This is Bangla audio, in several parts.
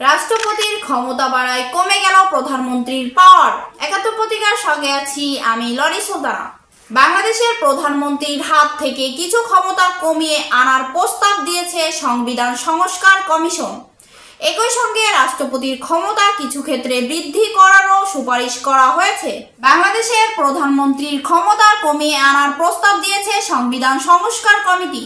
রাষ্ট্রপতির ক্ষমতা বাড়ায় কমে গেল প্রধানমন্ত্রীর পাওয়ার। একাত্তর পত্রিকার সঙ্গে আছি আমি লরি সুলতানা। বাংলাদেশের প্রধানমন্ত্রীর হাত থেকে কিছু ক্ষমতা কমিয়ে আনার প্রস্তাব দিয়েছে সংবিধান সংস্কার কমিশন। একই সঙ্গে রাষ্ট্রপতির ক্ষমতা কিছু ক্ষেত্রে বৃদ্ধি করারও সুপারিশ করা হয়েছে। বাংলাদেশের প্রধানমন্ত্রীর ক্ষমতা কমিয়ে আনার প্রস্তাব দিয়েছে সংবিধান সংস্কার কমিটি।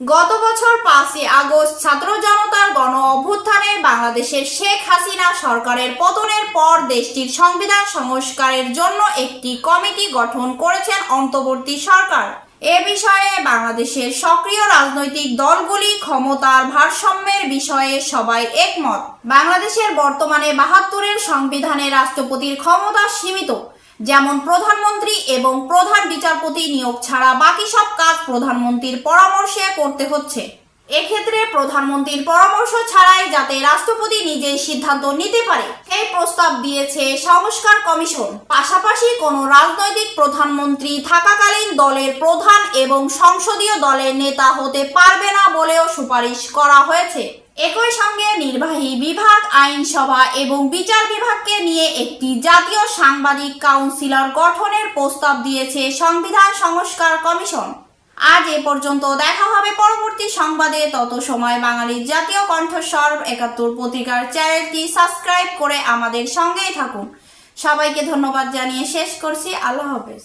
গত বছর পাঁচই আগস্ট ছাত্র জনতার গণ অভ্যুত্থানে বাংলাদেশের শেখ হাসিনা সরকারের পতনের পর দেশটির সংবিধান সংস্কারের জন্য একটি কমিটি গঠন করেছেন অন্তর্বর্তী সরকার। এ বিষয়ে বাংলাদেশের সক্রিয় রাজনৈতিক দলগুলি ক্ষমতার ভারসাম্যের বিষয়ে সবাই একমত। বাংলাদেশের বর্তমানে বাহাত্তরের সংবিধানে রাষ্ট্রপতির ক্ষমতা সীমিত। যেমন প্রধানমন্ত্রী এবং প্রধান বিচারপতি নিয়োগ ছাড়া বাকি সব কাজ প্রধানমন্ত্রীর পরামর্শে করতে হচ্ছে। এক্ষেত্রে প্রধানমন্ত্রীর পরামর্শ ছাড়াই যাতে রাষ্ট্রপতি নিজেই সিদ্ধান্ত নিতে পারে সেই প্রস্তাব দিয়েছে সংস্কার কমিশন। পাশাপাশি কোনো রাজনৈতিক প্রধানমন্ত্রী থাকাকালীন দলের প্রধান এবং সংসদীয় দলের নেতা হতে পারবে না বলেও সুপারিশ করা হয়েছে। একই সঙ্গে নির্বাহী বিভাগ, আইনসভা এবং বিচার বিভাগকে নিয়ে একটি জাতীয় সাংবাদিক কাউন্সিলর গঠনের প্রস্তাব দিয়েছে সংবিধান সংস্কার কমিশন। আজ এ পর্যন্ত দেখা হবে পরবর্তী সংবাদে। তত সময় বাঙালির জাতীয় কণ্ঠস্বর একাত্তর পত্রিকার চ্যানেলটি সাবস্ক্রাইব করে আমাদের সঙ্গেই থাকুন। সবাইকে ধন্যবাদ জানিয়ে শেষ করছি। আল্লাহ হাফেজ।